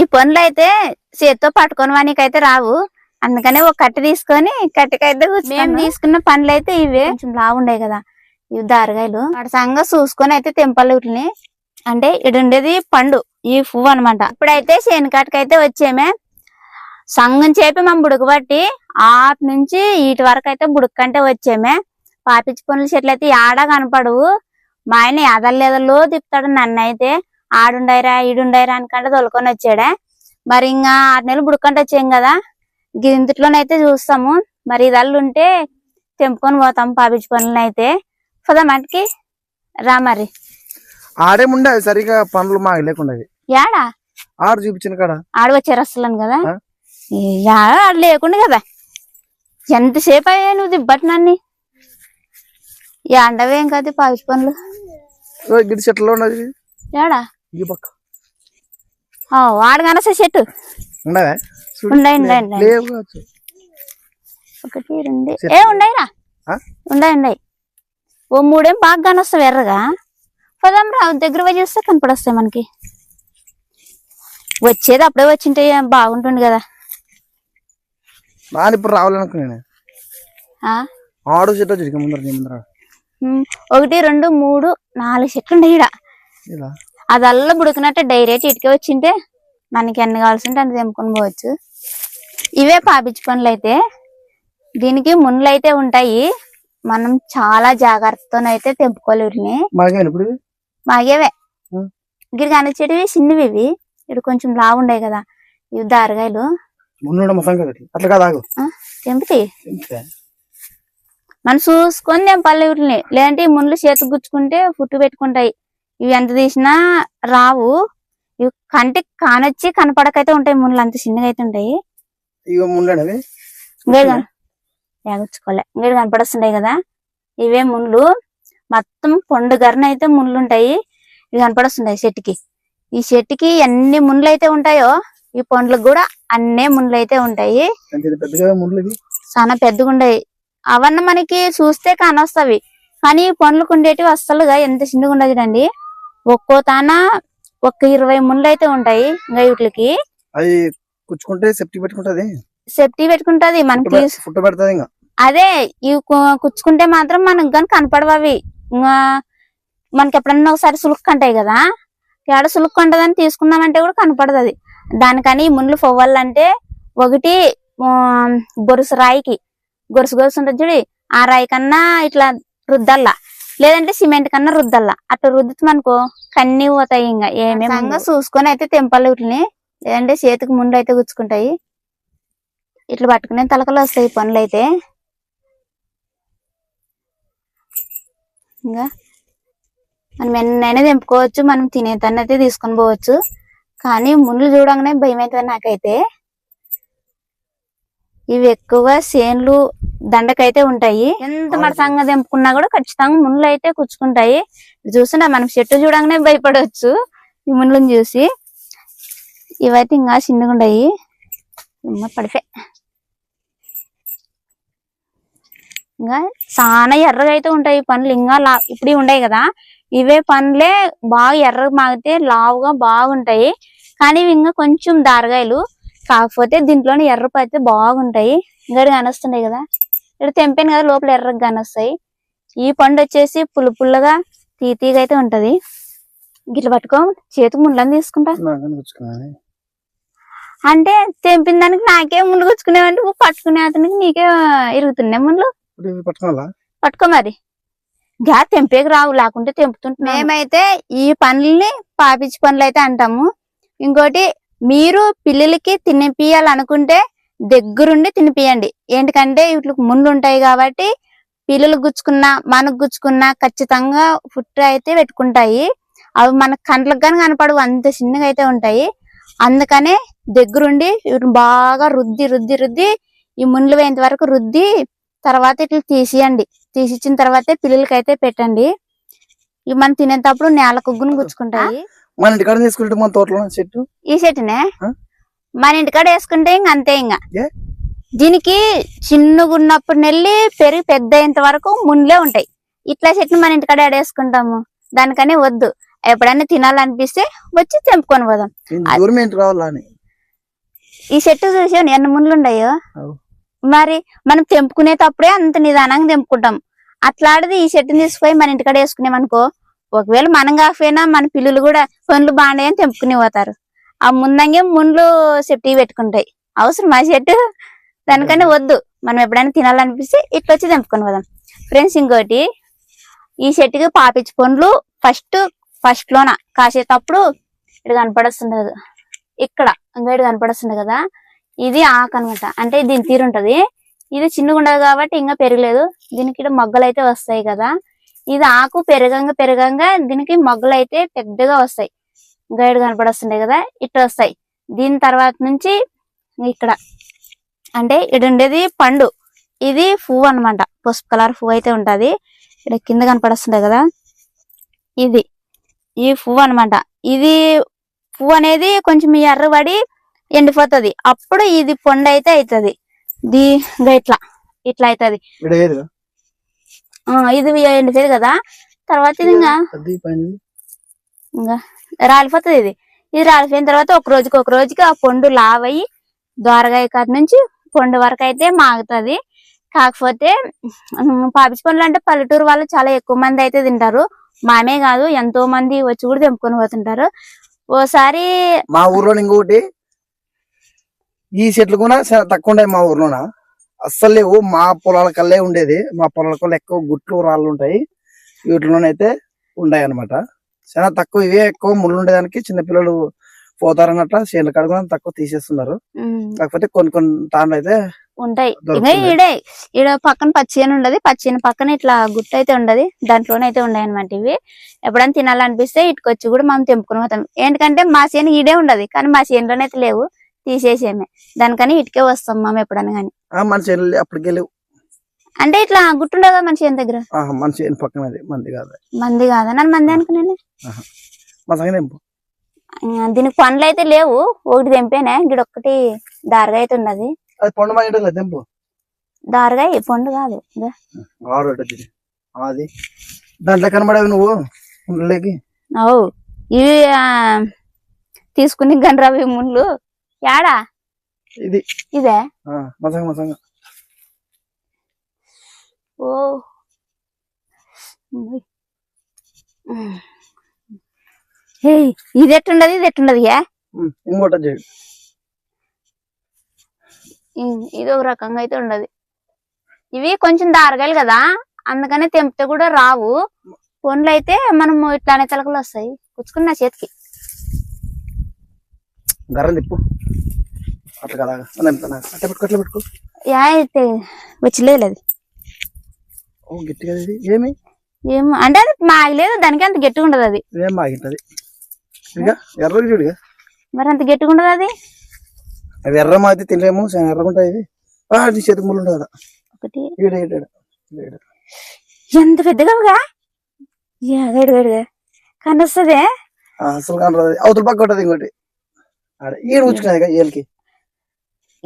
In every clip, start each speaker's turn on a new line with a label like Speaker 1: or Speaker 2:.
Speaker 1: ఈ పనులు అయితే చేత్తో పట్టుకొని వానికైతే రావు. అందుకనే ఒక కట్టె తీసుకొని కట్టెకైతే మేము తీసుకున్న పనులు అయితే ఇవే. కొంచెం లావుండే కదా. ఇవి దారగాయలు. సంగ చూసుకొని అయితే తెంపాలి వీటిని. అంటే ఇటు ఉండేది పండు ఈ పువ్వు అనమాట ఇప్పుడైతే శనికాటకైతే వచ్చేమే. సంగం చేపి మనం బుడకబట్టి ఆపు నుంచి ఇటు వరకు అయితే బుడకంటే వచ్చేమే. పాపిచ్చి పనుల చెట్లు అయితే ఆడ కనపడవు. మా ఆయన ఎదలేదలో తిప్పుతాడు నన్ను అయితే ఆడుండైరా ఈడుండైరా అనుకంటే తొలుకొని వచ్చాడే. మరి ఇంకా ఆరు నెలలు బుడకంటే వచ్చాం కదా. గింతిట్లోనైతే చూస్తాము. మరి ఇదల్లు ఉంటే తెంపుకొని పోతాం పాపిచ్చి పనులను అయితే పదా మటుకి. రా మరి.
Speaker 2: ఆడేముండే అది సరిగా పనులు మాకు లేకుండా.
Speaker 1: యాడా?
Speaker 2: ఆడు చూపించిన కాడ.
Speaker 1: ఆడ వచ్చారు అసలు కదా? యాడ? ఆడ లేకుండా కదా. ఎంతసేపు అయ్యా నువ్వు దిబ్బటి నన్ను ఎండవేం కదా పాపిచ్చి పనులు.
Speaker 2: గిడి చెట్లలో ఉన్నది.
Speaker 1: యాడా?
Speaker 2: ఈ పక్క.
Speaker 1: ఆ, వాడు కనస చెట్టు.
Speaker 2: ఉండవా.
Speaker 1: ఉండయి ఉండయి. ఒకటి రెండు. ఏ ఉండయిరా? ఉండయి ఉండయి ఓ మూడేం బాగా కానొస్తావు ఎర్రగా. పదాం రా దగ్గర పోయి చూస్తే కనపడొస్తాయి మనకి. వచ్చేది అప్పుడే వచ్చింటే బాగుంటుంది కదా.
Speaker 2: నాన్న ఇప్పుడు రావాలనుకున్నాను
Speaker 1: ఆ?
Speaker 2: ఆడు చెట్టు వచ్చి ముందర
Speaker 1: ఒకటి రెండు మూడు నాలుగు చెట్లు ఉన్నాయి ఈడ.
Speaker 2: ఇలా
Speaker 1: అదల్లా బుడుకున్నట్టే డైరెక్ట్ ఇటుకే వచ్చింటే మనకి ఎన్ని కావాల్సింటే అంత తెంపుకొని పోవచ్చు. ఇవే పాపిచ్చి పనులు అయితే. దీనికి ముళ్ళు అయితే ఉంటాయి. మనం చాలా జాగ్రత్తతోనైతే
Speaker 2: ఇవి?
Speaker 1: మాగేవే.
Speaker 2: ఉం.
Speaker 1: గిరి కనిచేటివి చిన్నవి ఇవి. ఇక్కడ కొంచెం లావు ఉండే కదా. ఇవి దారగాయలు.
Speaker 2: ఇంతే.
Speaker 1: మనం చూసుకొని తెంపాలి వీటిని. లేదంటే ఈ ముళ్ళు చేతికి గుచ్చుకుంటే పుట్టు పెట్టుకుంటాయి. ఇవి ఎంత తీసినా రావు. ఇవి కంటికి కానొచ్చి కనపడకైతే ఉంటాయి. ముళ్ళు అంత చిన్నగా అయితే ఉంటాయి.
Speaker 2: ముండేవి
Speaker 1: ఇంకేడు కనపడొస్తుంటాయి కదా? ఇవే ముళ్ళు. మొత్తం పొండుగరన అయితే ముళ్ళు ఉంటాయి ఇవి కనపడొస్తుంటాయి చెట్టుకి. ఈ చెట్టుకి ఎన్ని ముళ్ళు అయితే ఉంటాయో ఈ పండ్లకు కూడా అన్నే ముళ్ళు అయితే ఉంటాయి చాలా పెద్దగా ఉండేవి అవన్నీ మనకి చూస్తే కానొస్తవి. కానీ ఈ పండ్లకు ఉండేటివి అస్సలుగా ఎంత చిన్నగా ఉండదు చూడండి. ఒక్కో తాన ఒక్క ఇరవై ముళ్ళు అయితే ఉంటాయి ఇంకా వీటికి.
Speaker 2: అది కుచ్చుకుంటే సెఫ్టీ పెట్టుకుంటది.
Speaker 1: సేఫ్టీ పెట్టుకుంటది మనకి
Speaker 2: ఫుట్ పెడుతుంది ఇంకా
Speaker 1: అదే ఇవి కుచ్చుకుంటే మాత్రం మనకు కానీ కనపడవు అవి. మనకి ఎప్పుడన్నా ఒకసారి సులుక్కు అంటాయి కదా ఏడ సులుక్కు అంటదని తీసుకుందామంటే కూడా కనపడదు దానికని ఈ ముళ్ళు పొవ్వాలంటే ఒకటి ఆ, గొలుసు రాయికి. గొలుసు గొలుసు ఉంటుంది చూడి ఆ రాయి కన్నా ఇట్లా రుద్దల్లా. లేదంటే సిమెంట్ కన్నా రుద్దల్లా. అట్లా రుద్దుతామనుకో కన్నీ పోతాయి ఇంకా ఏమేమి చూసుకొని అయితే తెంపాలి వీటిని. లేదంటే చేతికి ముందు అయితే గుచ్చుకుంటాయి. ఇట్లా పట్టుకునే తలకలు వస్తాయి పనులు అయితే. ఇంకా మనం ఎన్నైనా తెంపుకోవచ్చు మనం తినేదాన్ని అయితే తీసుకొని పోవచ్చు. కానీ ముళ్ళు చూడంగానే భయం అవుతుంది నాకైతే. ఇవి ఎక్కువ సేన్లు దండకైతే ఉంటాయి. ఎంత మడసంగా తెంపుకున్నా కూడా ఖచ్చితంగా ముళ్ళు అయితే కుచ్చుకుంటాయి. చూసినా మనం చెట్టు చూడంగానే భయపడవచ్చు ఈ ముళ్ళని చూసి. ఇవైతే ఇంకా చిన్నగా ఉంటాయి. ఇంకా పడిపోయి. ఇంకా చాలా ఎర్రగా అయితే ఉంటాయి పండ్లు. ఇంకా లా ఇప్పుడు ఉన్నాయి కదా. ఇవే పండ్లే బాగా ఎర్రగా మాగితే లావుగా బాగుంటాయి. కానీ ఇవి ఇంకా కొంచెం దారగాయలు. కాకపోతే దీంట్లోనే ఎర్రపు అయితే బాగుంటాయి. ఇంకా కానొస్తున్నాయి కదా. ఇక్కడ తెంపాను కదా లోపల ఎర్రగా కానొస్తాయి. ఈ పండు వచ్చేసి పుల్ల పుల్లగా తీతీగా అయితే ఉంటది. గిట్ల పట్టుకో చేతికి ముళ్ళని తీసుకుంటా. అంటే తెంపిన దానికి నాకే ముళ్ళు గుచ్చుకునేవంటే పట్టుకునే అతనికి నీకే ఇరుగుతున్నాయి ముళ్ళు. పట్టుకో మరి. గా తెంపేకి రావు లేకుంటే తెంపుతుంటున్నాం మేమైతే ఈ పనుల్ని పాపిచ్చి పనులు అయితే అంటాము. ఇంకోటి మీరు పిల్లలకి తినిపియాలనుకుంటే దగ్గరుండి తినిపియండి ఏంటికంటే వీటికి ముందు ఉంటాయి కాబట్టి పిల్లలు గుచ్చుకున్నా మనకు గుచ్చుకున్నా ఖచ్చితంగా ఫుట్ అయితే పెట్టుకుంటాయి. అవి మన కంట్లకు కానీ కనపడవు అంత చిన్నగా అయితే ఉంటాయి. అందుకనే దగ్గరుండి వీటిని బాగా రుద్ది రుద్ది రుద్ది ఈ ముండ్లు పోయేంత వరకు రుద్ది తర్వాత ఇట్లా తీసియండి. తీసిచ్చిన తర్వాతే పిల్లలకి అయితే పెట్టండి. ఇవి మనం తినేటప్పుడు నేల కుగ్గును గుచ్చుకుంటాయి.
Speaker 2: మన ఇంటికాడ తీసుకుంటే మన తోటలో చెట్టు?
Speaker 1: ఈ చెట్టునే? మన ఇంటికాడ వేసుకుంటే ఇంక అంతే ఇంకా? దీనికి చిన్నగా ఉన్నప్పుడు నెల్లి పెరిగి పెద్ద అయ్యేంత వరకు ముండ్లే ఉంటాయి. ఇట్లా చెట్లు మన ఇంటికాడ వేసుకుంటాము? దానికని వద్దు. ఎప్పుడైనా తినాలనిపిస్తే వచ్చి తెంపుకొని పోదాం. ఈ చెట్టు చూసి ఎన్ని ఉన్నాయో
Speaker 2: అవు.
Speaker 1: మరి మనం తెంపుకునేటప్పుడే అంత నిదానంగా తెంపుకుంటాం. అట్లాంటిది ఈ చెట్టుని తీసుకుపోయి మన ఇంటికాడ వేసుకునేమనుకో ఒకవేళ మనం కాకపోయినా మన పిల్లలు కూడా పనులు బాగున్నాయని తెంపుకుని పోతారు. ఆ ముందంగే ముండ్లు సెఫ్టీ పెట్టుకుంటాయి. అవసరం ఆ చెట్టు దానికన్నా వద్దు. మనం ఎప్పుడైనా తినాలనిపిస్తే ఇట్లా వచ్చి తెంపుకొని పోదాం. ఫ్రెండ్స్ ఇంకోటి. ఈ చెట్టుకి పాపిచ్చి పండ్లు ఫస్ట్ ఫస్ట్ లోన కాసేటప్పుడు ఇక్కడ కనపడస్తుండదు ఇక్కడ ఇంకా ఇక్కడ కనపడస్తుంది కదా. ఇది ఆకు అనమాట అంటే దీని తీరు ఉంటది ఇది చిన్నగా ఉండదు కాబట్టి ఇంకా పెరగలేదు. దీనికి మొగ్గలు అయితే వస్తాయి కదా. ఇది ఆకు పెరగంగా పెరగంగా దీనికి మొగ్గలు అయితే పెద్దగా వస్తాయి. గైడ్ కనపడొస్తుంటాయి కదా ఇట్లా వస్తాయి. దీని తర్వాత నుంచి ఇక్కడ అంటే ఇడుండేది ఉండేది పండు. ఇది పువ్వు అన్నమాట. పసుపు కలర్ పువ్వు అయితే ఉంటుంది. ఇక్కడ కింద కనపడొస్తుంటాయి కదా ఇది. ఈ పువ్వు అన్నమాట. ఇది పువ్వు అనేది కొంచెం ఎర్రబడి ఎండిపోతది. అప్పుడు ఇది పొండు అయితే అవుతుంది దీ ఇట్లా ఇట్లా అవుతుంది ఇది ఎండిపోయింది కదా? తర్వాత ఇది ఇంకా ఇంకా రాలిపోతుంది ఇది. ఇది రాలిపోయిన తర్వాత ఒక రోజుకి ఒక రోజుకి ఆ పండు లావయ్యి దోరగాయ కాడ నుంచి పండు వరకు అయితే మాగుతుంది. కాకపోతే పాపిచ్చి పండ్లు అంటే పల్లెటూరు వాళ్ళు చాలా ఎక్కువ మంది అయితే తింటారు. మామే కాదు ఎంతో మంది వచ్చి కూడా తెంపుకొని పోతుంటారు. ఓసారి
Speaker 2: మా ఊర్లో ఇంకొకటి ఈ చెట్లు కూడా చాలా తక్కువ ఉండే మా ఊర్లోన? అస్సలు లేవు. మా పొలాల కల్లే ఉండేది. మా పొలాల కల్లా ఎక్కువ గుట్లు రాళ్ళు ఉంటాయి. వీటిలోనైతే ఉన్నాయి అనమాట చాలా తక్కువ. ఇవే ఎక్కువ ముళ్ళు ఉండేదానికి చిన్నపిల్లలు పోతారన్నట్ల చేనుల కాడ కూడా తక్కువ తీసేస్తున్నారు. కాకపోతే కొన్ని కొన్ని తాండ్లు అయితే
Speaker 1: ఉంటాయి. ఇంకా. ఈడే ఈడ పక్కన పచ్చిని ఉండదు. పచ్చిని పక్కన ఇట్లా గుట్ట అయితే ఉండదు. దాంట్లోనే అయితే ఉన్నాయి అనమాట ఇవి. ఎప్పుడైనా తినాలనిపిస్తే ఇటుకొచ్చి కూడా మనం తెంపుకుని పోతాం. ఏంటంటే మా చేను ఈడే ఉండదు. కానీ మా చేనులోనే అయితే లేవు. తీసేసేమే. దానికని ఇటుకే వస్తాం మనం ఎప్పుడైనా కానీ.
Speaker 2: మన చేనులు అప్పటికే లేవు.
Speaker 1: అంటే ఇట్లా గుట్టుండదు కదా మన చేను దగ్గర
Speaker 2: మన చేను పక్కన అది మంది కాదు.
Speaker 1: మంది కాదా? నన్ను మంది అనుకున్నాను
Speaker 2: సంగతి
Speaker 1: దీనికి పండ్లు అయితే లేవు. ఒకటి తెంపేనే? గిడ ఒక్కటి దారగా అయితే ఉన్నది.
Speaker 2: అది పండు తెంపు.
Speaker 1: దారగా పండు కాదు.
Speaker 2: అది. దాంట్లో కనబడేవి నువ్వు? ఉండలేకి
Speaker 1: అవు. ఇవి తీసుకుని గండ్రవి ముళ్ళు. యాడా?
Speaker 2: ఇది.
Speaker 1: ఇదే?
Speaker 2: మసంగ మసంగ.
Speaker 1: ఓ. ఇది ఎట్టుండదు ఇది ఎట్టుండదు
Speaker 2: ఇంకోటి చేయండి
Speaker 1: ఇ- ఇది ఒక రకంగా అయితే ఉండదు. ఇవి కొంచెం దారగాయలు కదా అందుకని తెంపితే కూడా రావు. పండ్లు అయితే మనం ఇట్లానే తలకలు వస్తాయి. కుచ్చుకున్న చేతికి.
Speaker 2: గర్రం తిప్పు. అట్లా కదా? అని ఎంపుతున్నా. అట్లా పెట్టుకో అట్లా పెట్టుకో.
Speaker 1: యా అయితే వచ్చిలేదు అది.
Speaker 2: ఓ గట్టిగా ఇది ఏమి?
Speaker 1: ఏమో అంటే అది మాగలేదు దానికి అంత గట్టిగా ఉండదు అది.
Speaker 2: ఏం మాగింటది ఇక ఎర్రగా చూడుగా
Speaker 1: మరి అంత గట్టిగా ఉండదు అది?
Speaker 2: అవి ఎర్ర మాగితే తినలేము చాలా ఎర్రగా ఉంటాయి ఇది ముళ్ళు ఉంటుంది కదా.
Speaker 1: ఒకటి.
Speaker 2: ఈడ ఈడ.
Speaker 1: ఎంత పెద్దగా కనొస్తుంది?
Speaker 2: అసలు కనరాదు అవతల పక్క ఉంటుంది ఇంకోటి. ఆడ ఈడ ఇక ఏళ్ళకి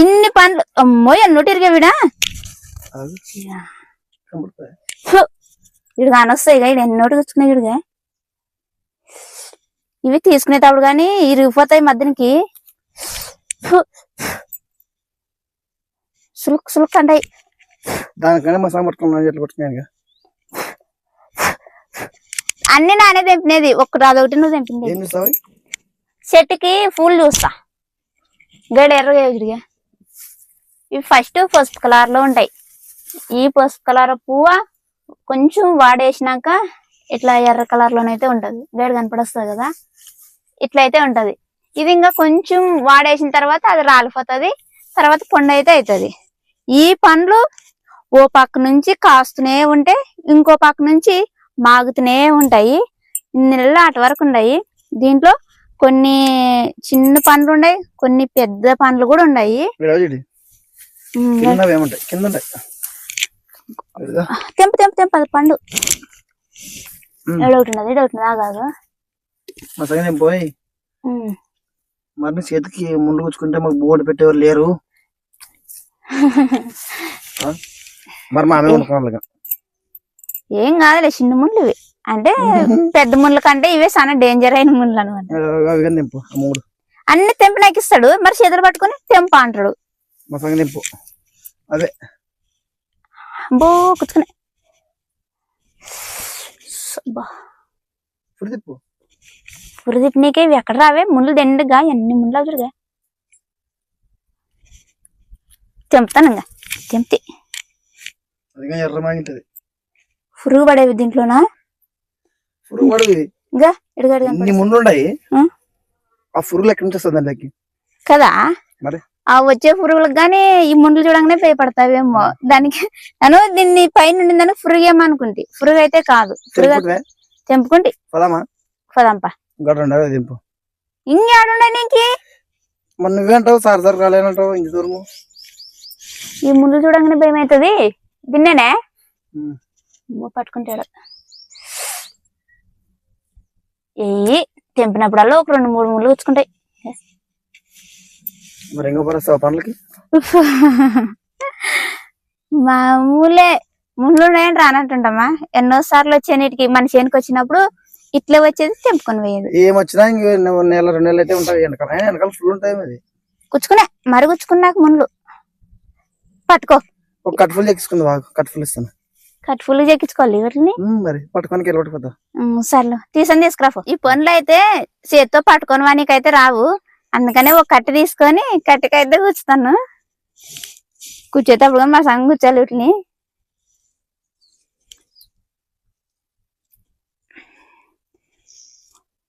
Speaker 1: ఇన్ని పండ్లు అమ్మో ఎన్నోటి ఇరిగా విడా. ఇడు కానొస్తాయి ఇక ఎన్నోటి వచ్చుకున్నాయి ఇడుగా ఇవి తీసుకునేటప్పుడు కానీ ఇరిగిపోతాయి మధ్యనికి. సులుక్ సులుక్ అంటాయి.
Speaker 2: దానికన్నా మా సాంగ్ పట్టుకున్నాను ఎట్లా పట్టుకున్నాను ఇక.
Speaker 1: అన్ని నానే తెంపినది. ఒక్కటి అదొకటి నువ్వు తెంపింది. చెట్టుకి పూలు చూస్తా. గడ ఎర్రగా ఎదురుగా ఇవి ఫస్ట్ పసుపు కలర్లో ఉంటాయి. ఈ పసుపు కలర్ పువ్వ కొంచెం వాడేసినాక ఇట్లా ఎర్ర కలర్ లోనైతే ఉంటది. వేడి కనపడొస్తుంది కదా? ఇట్లా అయితే ఉంటది. ఇది ఇంకా కొంచెం వాడేసిన తర్వాత అది రాలిపోతుంది. తర్వాత పండు అయితే అవుతుంది ఈ పండ్లు ఓ పక్క నుంచి కాస్తూనే ఉంటే ఇంకో పక్క నుంచి మాగుతూనే ఉంటాయి. ఇన్ని నెలలు అటు వరకు ఉన్నాయి దీంట్లో కొన్ని చిన్న పండ్లు ఉన్నాయి కొన్ని పెద్ద పండ్లు కూడా ఉన్నాయి
Speaker 2: కింద ఏముంటాయి? కింద ఉంటాయి.
Speaker 1: తెంపు తెంపు తెంపు అది పండు. ఏడొకటి ఉన్నది ఆగాదు
Speaker 2: మా పోయి. మరి చేతికి ముందు కూర్చుకుంటే మాకు బోర్డు పెట్టేవారు లేరు? మరి మా అనుకోవాలి
Speaker 1: ఏం? కాదులే చిన్న ముళ్ళు ఇవి. అంటే పెద్ద ముళ్ళ కంటే ఇవే చాలా డేంజర్ అయిన ముళ్ళు అనమాట అన్ని తెంపు నాకు ఇస్తాడు మరి చేతులు పట్టుకుని తెంప అంటాడు.
Speaker 2: మా సంగతి దింపు అదే
Speaker 1: కుచ్చుకునే అబ్బా. పురిదిప్ నీకే ఇవి ఎక్కడ రావే? ముళ్ళు దండుగా ఎన్ని ముళ్ళు అవుతుడుగా తెంపుతాను ఇంకా తెంపి
Speaker 2: అది కానీ ఎర్ర మాగింటది.
Speaker 1: పురుగు పడేవి దీంట్లోనా?
Speaker 2: పురుగు పడవి.
Speaker 1: ఇంకా
Speaker 2: ముందు ఉన్నాయి
Speaker 1: ఆ?
Speaker 2: పురుగులు ఎక్కడి నుంచి వస్తుంది
Speaker 1: కదా?
Speaker 2: మరి?
Speaker 1: ఆ వచ్చే పురుగులకు గానీ ఈ ముండ్లు చూడంగానే భయపడతావేమో. దానికి నన్ను దీన్ని పైన ఉండిందని పురుగు ఏమనుకుంటి పురుగు అయితే కాదు. పురుగు
Speaker 2: తెంపుకుంటే?
Speaker 1: తెంపుకుంటి.
Speaker 2: పదామా?
Speaker 1: పదంపా.
Speaker 2: గడ్డ ఉండవే దింపు
Speaker 1: ఇంకేడుండే నీకి?
Speaker 2: మరి నువ్వేంటావు? Sir sir రాలేనంటావు? ఇంత దూరము?
Speaker 1: ఈ ముళ్ళు చూడంగానే భయం అవుతుంది దీన్నేనే పట్టుకుంటాడు ఏ తెంపినప్పుడల్లా ఒక రెండు మూడు ముళ్ళు వచ్చుకుంటాయి
Speaker 2: మరి ఇంకో పరుస్తావు పనులకి?
Speaker 1: మామూలే ముళ్ళు నేను రానంటుంటమ్మా ఎన్నో సార్లు వచ్చే నీటికి మన చేనుకి వచ్చినప్పుడు ఇట్లే వచ్చేది తెంపుకొని పోయేది.
Speaker 2: ఏం వచ్చినా ఇంక నె- నెల రెండు నెలలు అయితే ఉంటాయి. వెనకాల ఫుల్ ఉంటాయి అది
Speaker 1: గుచ్చుకునే మరి గుచ్చుకున్నాక ముళ్ళు పట్టుకో.
Speaker 2: ఒక కట్ ఫుల్ చెక్కించుకుంది బాగా కట్ ఫుల్ ఇస్తాను.
Speaker 1: కట్ ఫుల్ చెక్కించుకోవాలి
Speaker 2: ఉమ్, మరి పట్టుకొని కెళ్ళి పట్టుకోద్దా
Speaker 1: ఉమ్, సర్లే. తీసుకొని తీసుకురాఫో ఈ పనులు అయితే చేత్తో పట్టుకొని వానికైతే రావు. అందుకనే ఒక కట్టె తీసుకొని కట్టెకైతే కూర్చుతాను. కూర్చేటప్పుడు మా సంగ కూర్చోాలి వీటిని.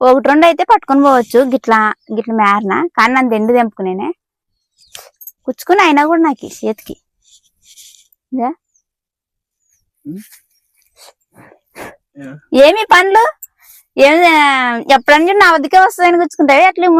Speaker 1: ఒకటి రెండు అయితే పట్టుకొని పోవచ్చు గిట్లా గిట్ల మేరన. కానీ నన్ను దెండు తెంపుకునేనే కూర్చుకుని అయినా కూడా నాకు చేతికి? ఏమి పనులు ఏమి ఎప్పుడన్నా నా వద్దకే వస్తుందని గుచ్చుకుంటావి అట్లా ఈ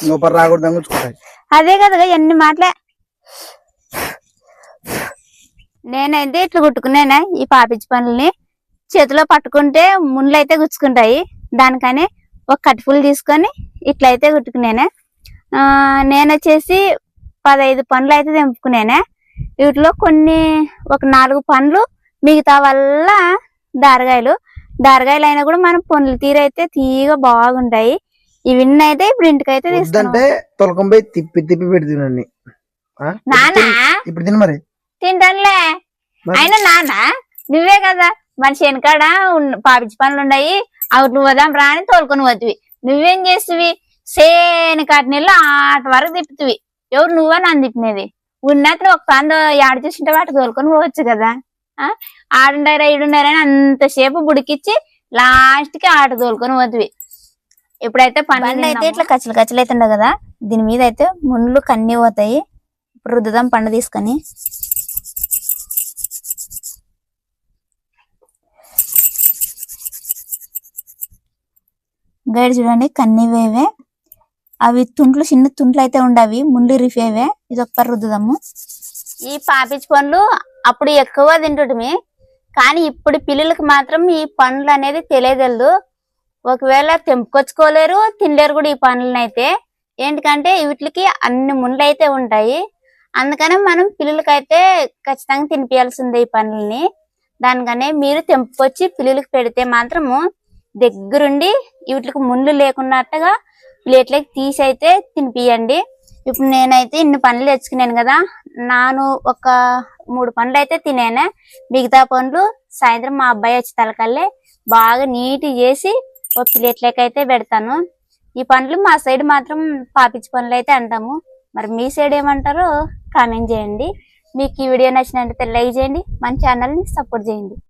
Speaker 1: ముళ్ళు
Speaker 2: రాకూడదు అంగుచ్చుకుంటాయి
Speaker 1: అదే కదా ఎన్ని మాటలే నేనైతే ఇట్లా కుట్టుకున్నానా ఈ పాపిచ్చి పనులని. చేతిలో పట్టుకుంటే ముళ్ళు అయితే గుచ్చుకుంటాయి. దానికని ఒక కట్టుపులు తీసుకొని ఇట్లా అయితే కుట్టుకునేనే ఆ, నేను వచ్చేసి పదహైదు పండ్లు అయితే తెంపుకునేనే వీటిలో కొన్ని ఒక నాలుగు పండ్లు మిగతా వల్ల దారగాయలు. దారగాయలు అయినా కూడా మనం పనులు తీరైతే తీయగా బాగుంటాయి. ఇవన్నీ అయితే ఇప్పుడు ఇంటికైతే తీసుకుంటాం
Speaker 2: వద్దంటే తొలకం పోయి తిప్పి తిప్పి పెట్టి తినండి ఆ?
Speaker 1: నాన్న
Speaker 2: ఇప్పుడు తిను మరి.
Speaker 1: తింటానులే? అయినా నాన్న నువ్వే కదా. మన శనికాడ ఉన్న- పాపిచ్చి పనులు ఉన్నాయి. అవి నువ్వు వదాం రా అని తోలుకొని పోతువి. నువ్వేం చేస్తువి? సేని కాటి నీళ్ళు ఆట వరకు తిప్పుతువి. ఎవరు నువ్వా నన్ను తిప్పినది? ఉన్నట్లు ఒక పంద ఆడ చూసింటే వాటి తోలుకొని పోవచ్చు కదా. ఆ? ఆడుండారా ఈడుండారా అని అంతసేపు బుడికిచ్చి లాస్ట్కి ఆట తోలుకొని పోతువి. ఇప్పుడైతే పండ్లు అయితే ఇట్లా కచ్చలు కచ్చలు ఉండవు కదా? దీని మీద అయితే ముళ్ళు కన్నీ పోతాయి. ఇప్పుడు రుద్దుదాం పండు తీసుకొని. గైడ్ చూడండి కన్నీవేవే అవి తుంట్లు చిన్న తుంట్లు అయితే ఉండవి ముళ్ళు రిఫేవే ఇది ఒక్క రుద్దుదాము. ఈ పాపిచ్చి పండ్లు అప్పుడు ఎక్కువ తింటుంటిమి. కానీ ఇప్పుడు పిల్లలకి మాత్రం ఈ పండ్లు అనేది తెలియదు ఒకవేళ తెంపుకొచ్చుకోలేరు తినలేరు కూడా ఈ పనులను అయితే ఏంటికంటే వీటికి అన్ని ముళ్ళు అయితే ఉంటాయి. అందుకనే మనం పిల్లలకైతే ఖచ్చితంగా తినిపించాల్సిందే ఈ పనులని. దానికనే మీరు తెంపుకొచ్చి పిల్లలకి పెడితే మాత్రము దగ్గరుండి వీటికి ముళ్ళు లేకున్నట్టుగా ప్లేట్లకి తీసి అయితే తినిపియండి. ఇప్పుడు నేనైతే ఇన్ని పనులు తెచ్చుకున్నాను కదా నాను ఒక మూడు పనులు అయితే తినేనే. మిగతా పండ్లు సాయంత్రం మా అబ్బాయి వచ్చి తలకల్లే బాగా నీట్ చేసి ఒక ప్లేట్లకి అయితే పెడతాను. ఈ పండ్లు మా సైడ్ మాత్రం పాపిచ్చి పండ్లు అయితే అంటాము. మరి మీ సైడ్ ఏమంటారో కామెంట్ చేయండి. మీకు ఈ వీడియో నచ్చినట్లయితే లైక్ చేయండి. మన ఛానల్ని సపోర్ట్ చేయండి.